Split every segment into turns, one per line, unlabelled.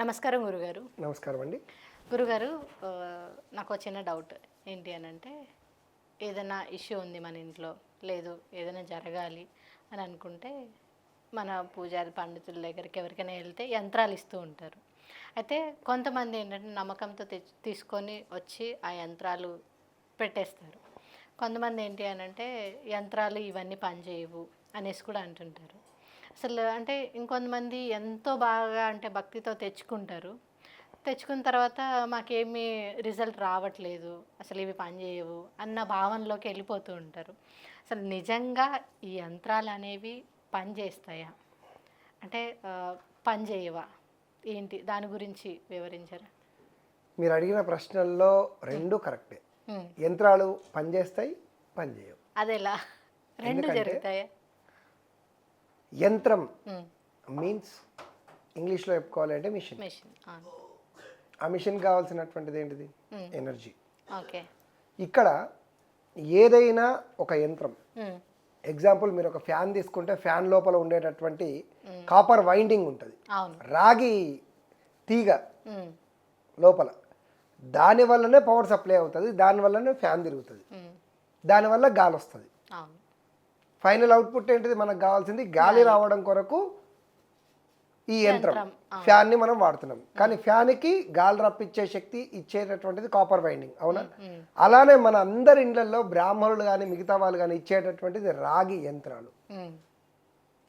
నమస్కారం గురుగారు.
నమస్కారం అండి.
గురుగారు నాకు చిన్న డౌట్ ఏంటి అని అంటే ఏదైనా ఇష్యూ ఉంది మన ఇంట్లో లేదు ఏదైనా జరగాలి అని అనుకుంటే మన పూజారి పండితుల దగ్గరికి ఎవరికైనా వెళ్తే యంత్రాలు ఇస్తూ ఉంటారు. అయితే కొంతమంది ఏంటంటే నమ్మకంతో తీసుకొని వచ్చి ఆ యంత్రాలు పెట్టేస్తారు. కొంతమంది ఏంటి అని అంటే యంత్రాలు ఇవన్నీ పనిచేయవు అనేసి కూడా అంటుంటారు. అసలు అంటే ఇంకొంతమంది ఎంతో బాగా అంటే భక్తితో తెచ్చుకుంటారు. తెచ్చుకున్న తర్వాత మాకేమీ రిజల్ట్ రావట్లేదు. అసలు ఇవి పనిచేయవు అన్న భావనలోకి వెళ్ళిపోతూ ఉంటారు. అసలు నిజంగా ఈ యంత్రాలు అనేవి పనిచేస్తాయా అంటే పనిచేయవా ఏంటి? దాని గురించి వివరించరా?
మీరు అడిగిన ప్రశ్నల్లో రెండు కరెక్టే. యంత్రాలు పనిచేస్తాయి పనిచేయవు
అదెలా? రెండు జరుగుతాయా?
యంత్రం మీన్స్ ఇంగ్లీష్లో చెప్పుకోవాలంటే మిషన్ ఆ. మిషన్ కావాల్సినటువంటిది ఏంటిది? ఎనర్జీ
ఓకే
ఇక్కడ ఏదైనా ఒక యంత్రం ఎగ్జాంపుల్ మీరు ఒక ఫ్యాన్ తీసుకుంటే ఫ్యాన్ లోపల ఉండేటటువంటి కాపర్ వైండింగ్ ఉంటుంది. రాగి తీగ లోపల దాని వల్లనే పవర్ సప్లై అవుతుంది దాని వల్లనే ఫ్యాన్ తిరుగుతుంది. దానివల్ల గాలి వస్తుంది. ఫైనల్ అవుట్పుట్ ఏంటిది? మనకు కావాల్సింది గాలి రావడం కొరకు ఈ యంత్రం.
యంత్రం,
ఫ్యాన్ని మనం వాడుతున్నాం. కానీ ఫ్యాన్కి గాలి రప్పించే శక్తి ఇచ్చేటటువంటిది కాపర్ వైండింగ్ అవునా? అలానే మన అందరి ఇండ్లలో బ్రాహ్మణులు కానీ మిగతా వాళ్ళు కానీ ఇచ్చేటటువంటిది రాగి యంత్రాలు.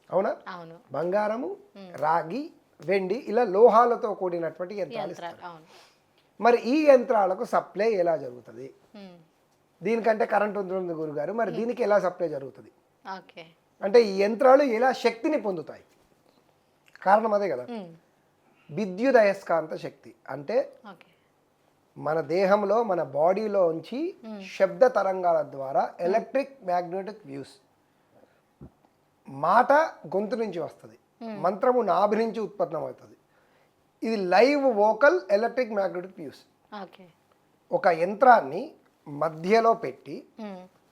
అవునా? బంగారము రాగి వెండి ఇలా లోహాలతో కూడినటువంటి యంత్రాలు ఇస్తారు. మరి ఈ యంత్రాలకు సప్లై ఎలా జరుగుతుంది? దీనికంటే కరెంట్ ఉంటుంది గురుగారు. మరి దీనికి ఎలా సప్లై జరుగుతుంది? అంటే ఈ యంత్రాలు ఎలా శక్తిని పొందుతాయి. కారణం అదే కదా. విద్యుదయస్కాంత శక్తి. అంటే మన దేహంలో మన బాడీలో ఉంచి శబ్ద తరంగాల ద్వారా ఎలక్ట్రిక్ మ్యాగ్నెటిక్ వ్యూస్. మాట గొంతు నుంచి వస్తుంది. మంత్రము నాభి నుంచి ఉత్పన్నం అవుతుంది. ఇది live vocal electric magnetic views. ఒక యంత్రాన్ని మధ్యలో పెట్టి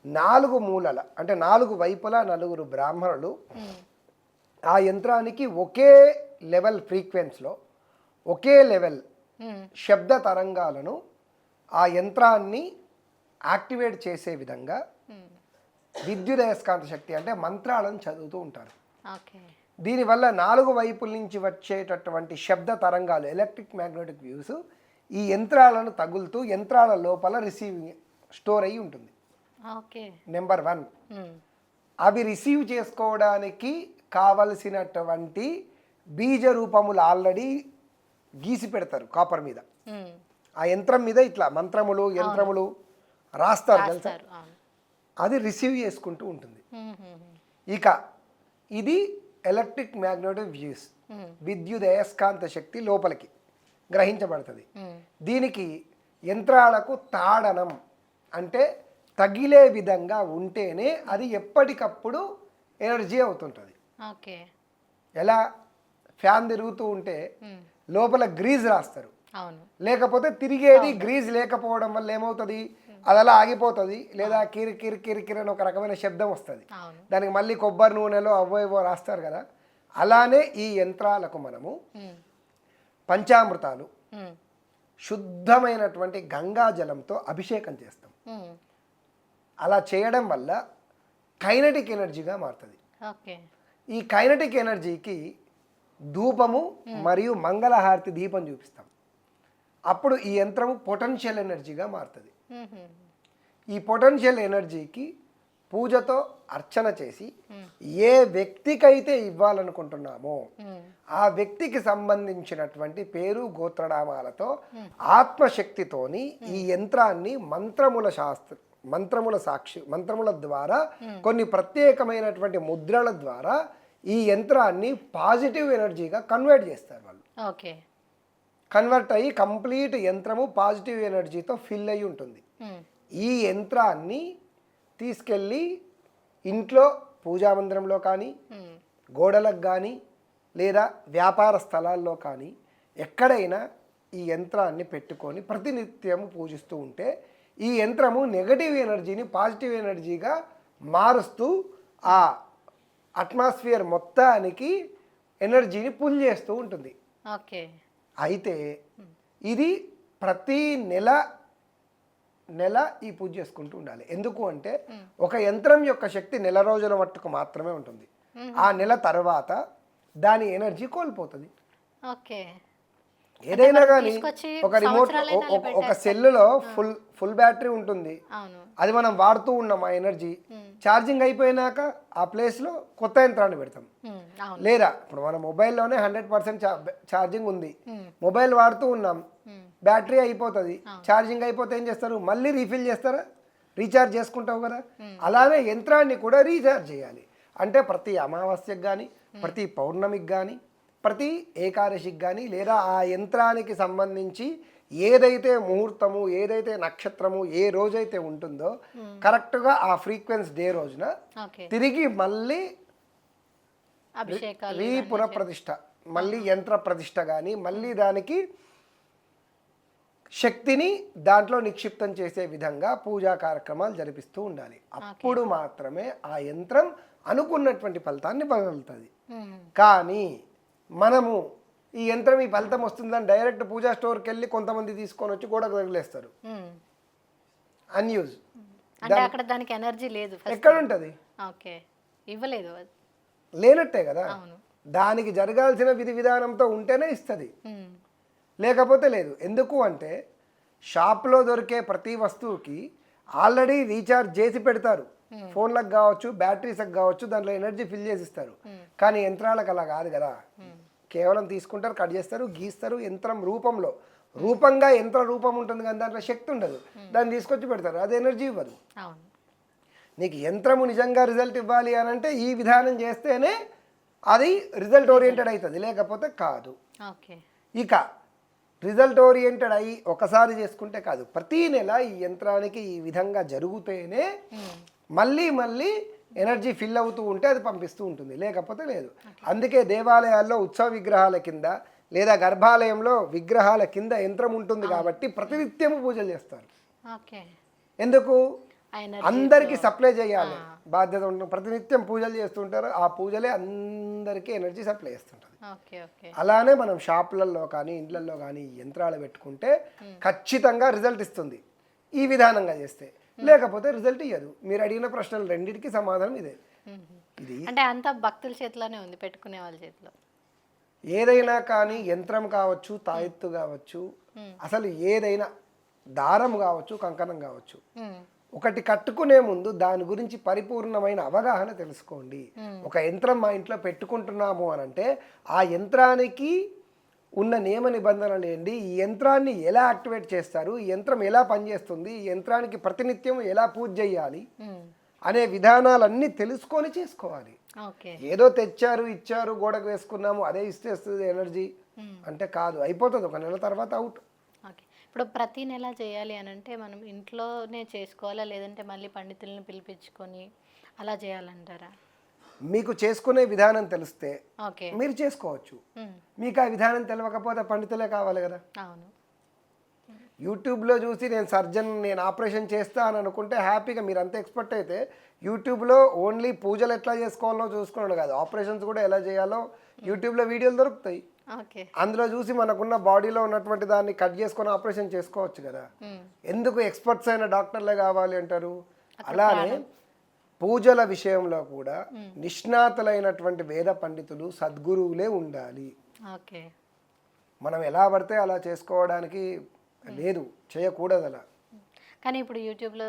నాలుగు మూలల అంటే నాలుగు వైపులా నలుగురు బ్రాహ్మణులు ఆ యంత్రానికి ఒకే లెవెల్ ఫ్రీక్వెన్స్లో ఒకే లెవెల్
ఉమ్,
శబ్ద తరంగాలను ఆ యంత్రాన్ని యాక్టివేట్ చేసే విధంగా
ఉమ్,
విద్యుదయస్కాంత శక్తి అంటే మంత్రాలను చదువుతూ ఉంటారు. దీనివల్ల నాలుగు వైపుల నుంచి వచ్చేటటువంటి శబ్ద తరంగాలు ఎలక్ట్రిక్ మ్యాగ్నెటిక్ వ్యూస్ ఈ యంత్రాలను తగులుతూ యంత్రాల లోపల రిసీవింగ్ స్టోర్ అయి ఉంటుంది. నెంబర్ వన్
ఉమ్,
అవి రిసీవ్ చేసుకోవడానికి కావలసినటువంటి బీజ రూపములు ఆల్రెడీ గీసి పెడతారు కాపర్ మీద.
ఉమ్,
ఆ యంత్రం మీద ఇట్లా మంత్రములు యంత్రములు రాస్తారు తెలుసా? అది రిసీవ్ చేసుకుంటూ ఉంటుంది.
ఉమ్,
ఇక ఇది ఎలక్ట్రిక్ మ్యాగ్నెటిక్ వ్యూస్ విద్యుత్ అయస్కాంత శక్తి లోపలికి గ్రహించబడుతుంది. దీనికి యంత్రాలకు తాడనం అంటే తగిలే విధంగా ఉంటేనే అది ఎప్పటికప్పుడు ఎనర్జీ అవుతుంటుంది.
ఓకే.
ఎలా? ఫ్యాన్ తిరుగుతూ ఉంటే లోపల గ్రీజ్ రాస్తారు.
అవును.
లేకపోతే తిరిగేది గ్రీజ్ లేకపోవడం వల్ల ఏమవుతుంది? అది అలా ఆగిపోతుంది. లేదా కిరి కిరి కిరి కిరి అని ఒక రకమైన శబ్దం వస్తుంది. దానికి మళ్ళీ కొబ్బరి నూనెలో అవో ఇవో రాస్తారు కదా. అలానే ఈ యంత్రాలకు మనము పంచామృతాలు శుద్ధమైనటువంటి గంగా జలంతో అభిషేకం చేస్తాం. అలా చేయడం వల్ల కైనటిక్ ఎనర్జీగా మారుతుంది.
ఈ
కైనటిక్ ఎనర్జీకి ధూపము మరియు మంగళహారతి దీపం చూపిస్తాం. అప్పుడు ఈ యంత్రము పొటెన్షియల్ ఎనర్జీగా మారుతుంది. ఈ పొటెన్షియల్ ఎనర్జీకి పూజతో అర్చన చేసి ఏ వ్యక్తికైతే ఇవ్వాలనుకుంటున్నామో ఆ వ్యక్తికి సంబంధించినటువంటి పేరు గోత్రనామాలతో ఆత్మశక్తితోని ఈ యంత్రాన్ని మంత్రముల శాస్త్ర మంత్రముల సాక్షి మంత్రముల ద్వారా కొన్ని ప్రత్యేకమైనటువంటి ముద్రల ద్వారా ఈ యంత్రాన్ని పాజిటివ్ ఎనర్జీగా కన్వర్ట్ చేస్తారు వాళ్ళు.
ఓకే.
కన్వర్ట్ అయ్యి కంప్లీట్ యంత్రము పాజిటివ్ ఎనర్జీతో ఫిల్ అయి ఉంటుంది. ఈ యంత్రాన్ని తీసుకెళ్ళి ఇంట్లో పూజా మందిరంలో కానీ గోడలకు కానీ లేదా వ్యాపార స్థలాల్లో కానీ ఎక్కడైనా ఈ యంత్రాన్ని పెట్టుకొని ప్రతినిత్యము పూజిస్తూ ఉంటే ఈ యంత్రము నెగటివ్ ఎనర్జీని పాజిటివ్ ఎనర్జీగా మారుస్తూ ఆ అట్మాస్ఫియర్ మొత్తానికి ఎనర్జీని పుల్ చేస్తూ ఉంటుంది.
ఓకే.
అయితే ఇది ప్రతి నెల నెల ఈ పూజ చేసుకుంటూ ఉండాలి. ఎందుకు అంటే ఒక యంత్రం యొక్క శక్తి నెల రోజుల మట్టుకు మాత్రమే ఉంటుంది. ఆ నెల తర్వాత దాని ఎనర్జీ కోల్పోతుంది.
ఓకే.
ఏదైనా కానీ ఒక రిమోట్ ఒక- సెల్లులో ఫుల్ ఫుల్ బ్యాటరీ ఉంటుంది. అది మనం వాడుతూ ఉన్నాం ఆ ఎనర్జీ. ఛార్జింగ్ అయిపోయినాక ఆ ప్లేస్లో కొత్త యంత్రాన్ని పెడతాం. లేదా ఇప్పుడు మన మొబైల్లోనే హండ్రెడ్ పర్సెంట్ ఛార్జింగ్ ఉంది. మొబైల్ వాడుతూ ఉన్నాం. బ్యాటరీ అయిపోతుంది. ఛార్జింగ్ అయిపోతే ఏం చేస్తారు? మళ్ళీ రీఫిల్ చేస్తారా? రీఛార్జ్ చేసుకుంటావు కదా? అలానే యంత్రాన్ని కూడా రీఛార్జ్ చేయాలి. అంటే ప్రతి అమావాస్యకు కానీ ప్రతి పౌర్ణమికి కానీ ప్రతి ఏకాదశికి కానీ లేదా ఆ యంత్రానికి సంబంధించి ఏదైతే ముహూర్తము ఏదైతే నక్షత్రము ఏ రోజైతే ఉంటుందో కరెక్ట్గా ఆ ఫ్రీక్వెన్సీ డే రోజున తిరిగి మళ్ళీ రీ పునఃప్రతిష్ఠ మళ్ళీ యంత్ర ప్రతిష్ఠ కానీ మళ్ళీ దానికి శక్తిని దాంట్లో నిక్షిప్తం చేసే విధంగా పూజా కార్యక్రమాలు జరిపిస్తూ ఉండాలి. అప్పుడు మాత్రమే ఆ యంత్రం అనుకున్నటువంటి ఫలితాన్ని పగలుతుంది కానీ మనము ఈ యంత్రం ఈ ఫలితం వస్తుందని డైరెక్ట్ పూజా స్టోర్కి వెళ్ళి కొంతమంది తీసుకొని వచ్చి గోడకు తగిలేస్తారు.
ఉమ్.
అన్యూజ్
అంటే అక్కడ దానికి ఎనర్జీ లేదు
ఎక్కడ ఉంటుంది?
ఓకే. ఇవ్వలేదు.
లేనట్టే కదా? దానికి జరగాల్సిన విధి విధానంతో ఉంటేనే ఇస్తుంది.
ఉమ్,
లేకపోతే లేదు. ఎందుకు అంటే షాప్లో దొరికే ప్రతి వస్తువుకి ఆల్రెడీ రీఛార్జ్ చేసి పెడతారు. ఫోన్లకు కావచ్చు బ్యాటరీస్కి కావచ్చు దాంట్లో ఎనర్జీ ఫిల్ చేసి ఇస్తారు. కానీ యంత్రాలకు అలా కాదు కదా? కేవలం తీసుకుంటారు కట్ చేస్తారు గీస్తారు యంత్రం రూపంలో. రూపంగా యంత్ర రూపం ఉంటుంది కానీ దాంట్లో శక్తి ఉండదు. దాన్ని తీసుకొచ్చి పెడతారు అది ఎనర్జీ ఇవ్వదు. నీకు యంత్రము నిజంగా రిజల్ట్ ఇవ్వాలి అని అంటే ఈ విధానం చేస్తేనే అది రిజల్ట్ ఓరియంటెడ్ అవుతుంది లేకపోతే కాదు. ఇక రిజల్ట్ ఓరియంటెడ్ అయ్యి ఒకసారి చేసుకుంటే కాదు ప్రతి నెల ఈ యంత్రానికి ఈ విధంగా జరుగుతేనే మళ్ళీ మళ్ళీ ఎనర్జీ ఫిల్ అవుతూ ఉంటే అది పంపిస్తూ ఉంటుంది. లేకపోతే లేదు. అందుకే దేవాలయాల్లో ఉత్సవ విగ్రహాల కింద లేదా గర్భాలయంలో విగ్రహాల కింద యంత్రం ఉంటుంది కాబట్టి ప్రతినిత్యము పూజలు చేస్తారు. ఎందుకు? అందరికీ సప్లై చేయాలి. బాధ్యత ఉంటుంది ప్రతినిత్యం పూజలు చేస్తుంటారు. ఆ పూజలే అందరికీ ఎనర్జీ సప్లై చేస్తుంటుంది.
ఓకే
అలానే మనం షాపులలో కానీ ఇండ్లలో కానీ యంత్రాలు పెట్టుకుంటే ఖచ్చితంగా రిజల్ట్ ఇస్తుంది. ఈ విధానంగా చేస్తే. లేకపోతే రిజల్ట్ ఇవ్వదు మీరు అడిగిన ప్రశ్నలు రెండింటికి సమాధానం ఇదే. ఇది
అంటే అంతా భక్తుల చేతిలోనే ఉంది పెట్టుకునే వాళ్ళ చేతిలో.
ఏదైనా కానీ యంత్రం కావచ్చు తాయెత్తు కావచ్చు అసలు ఏదైనా దారం కావచ్చు కంకణం కావచ్చు. ఒకటి కట్టుకునే ముందు దాని గురించి పరిపూర్ణమైన అవగాహన తెలుసుకోండి. ఒక యంత్రం మా ఇంట్లో పెట్టుకుంటున్నాము అని అంటే ఆ యంత్రానికి ఉన్న నియమ నిబంధనలు ఏంటి? ఈ యంత్రాన్ని ఎలా యాక్టివేట్ చేస్తారు? ఈ యంత్రం ఎలా పనిచేస్తుంది? ఈ యంత్రానికి ప్రతినిత్యం ఎలా పూజ చేయాలి? అనే విధానాలన్నీ తెలుసుకొని చేసుకోవాలి.
ఓకే.
ఏదో తెచ్చారు ఇచ్చారు గోడకు వేసుకున్నాము అదే ఇస్తేస్తుంది ఎనర్జీ. అంటే కాదు అయిపోతుంది. ఒక నెల తర్వాత అవుట్.
ఓకే. ఇప్పుడు ప్రతి నెల చేయాలి అని అంటే మనం ఇంట్లోనే చేసుకోవాలా? లేదంటే మళ్ళీ పండితులను పిలిపించుకొని అలా చేయాలంటారా?
మీకు చేసుకునే విధానం తెలిస్తే మీరు చేసుకోవచ్చు. మీకు ఆ విధానం తెలియకపోతే పండితులే కావాలి కదా. యూట్యూబ్లో చూసి నేను సర్జన్ నేను ఆపరేషన్ చేస్తా అని అనుకుంటే హ్యాపీగా మీరు అంత ఎక్స్పర్ట్ అయితే యూట్యూబ్లో ఓన్లీ పూజలు ఎట్లా చేసుకోవాలో చూసుకున్నాడు కాదు. ఆపరేషన్స్ కూడా ఎలా చేయాలో యూట్యూబ్లో వీడియోలు దొరుకుతాయి. అందులో చూసి మనకున్న బాడీలో ఉన్నటువంటి దాన్ని కట్ చేసుకొని ఆపరేషన్ చేసుకోవచ్చు కదా. ఎందుకు ఎక్స్పర్ట్స్ అయిన డాక్టర్లే కావాలి అంటారు? అలానే పూజల విషయంలో కూడా నిష్ణాతులైనటువంటి వేద పండితులు సద్గురువులే ఉండాలి.
ఓకే.
మనం ఎలా పడితే అలా చేసుకోవడానికి లేదు చేయకూడదు అలా
కానీ ఇప్పుడు యూట్యూబ్లో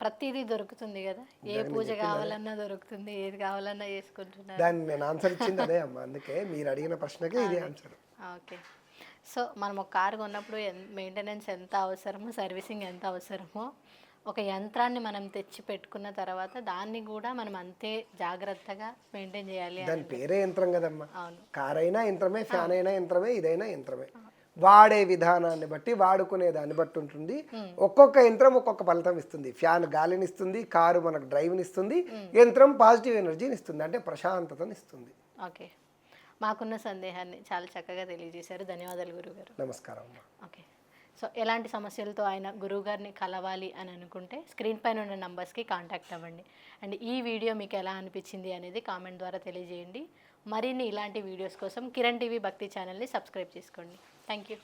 ప్రతిదీ దొరుకుతుంది కదా. ఏ పూజ కావాలన్నా దొరుకుతుంది ఏది కావాలన్నా చేసుకుంటున్నారు.
దాన్ని నేను ఆన్సర్ ఇచ్చింది అదే అమ్మ అందుకే మీరు అడిగిన ప్రశ్నకి ఇది ఆన్సర్
ఓకే. సో మనం ఒక కారు కొన్నప్పుడు మెయింటెనెన్స్ ఎంత అవసరమో సర్వీసింగ్ ఎంత అవసరమో ఒక యంత్రాన్ని మనం తెచ్చి పెట్టుకున్న తర్వాత దాన్ని కూడా మనం అంతే జాగ్రత్తగా మెయింటైన్ చేయాలి
దాని పేరే యంత్రం కదమ్మా.
అవును.
కార్ అయినా యంత్రమే ఫ్యాన్ అయినా యంత్రమే ఇదైనా యంత్రమే. వాడే విధానాన్ని బట్టి వాడుకునే దాన్ని బట్టి ఉంటుంది. ఒక్కొక్క యంత్రం ఒక్కొక్క ఫలితం ఇస్తుంది. ఫ్యాన్ గాలిని ఇస్తుంది కారు మనకు డ్రైవ్ని ఇస్తుంది యంత్రం పాజిటివ్ ఎనర్జీని ఇస్తుంది అంటే ప్రశాంతతని ఇస్తుంది.
ఓకే. మాకున్న సందేహాన్ని చాలా చక్కగా తెలియజేశారు. ధన్యవాదాలు గురుగారు.
నమస్కారం
ఓకే. సో ఎలాంటి సమస్యలతో ఆయన గురువుగారిని కలవాలి అని అనుకుంటే స్క్రీన్ పైన ఉన్న నంబర్స్కి కాంటాక్ట్ అవ్వండి. అండ్ ఈ వీడియో మీకు ఎలా అనిపించింది అనేది కామెంట్ ద్వారా తెలియజేయండి. మరిన్ని ఇలాంటి వీడియోస్ కోసం కిరణ్ టీవీ భక్తి ఛానల్ని సబ్స్క్రైబ్ చేసుకోండి. Thank you.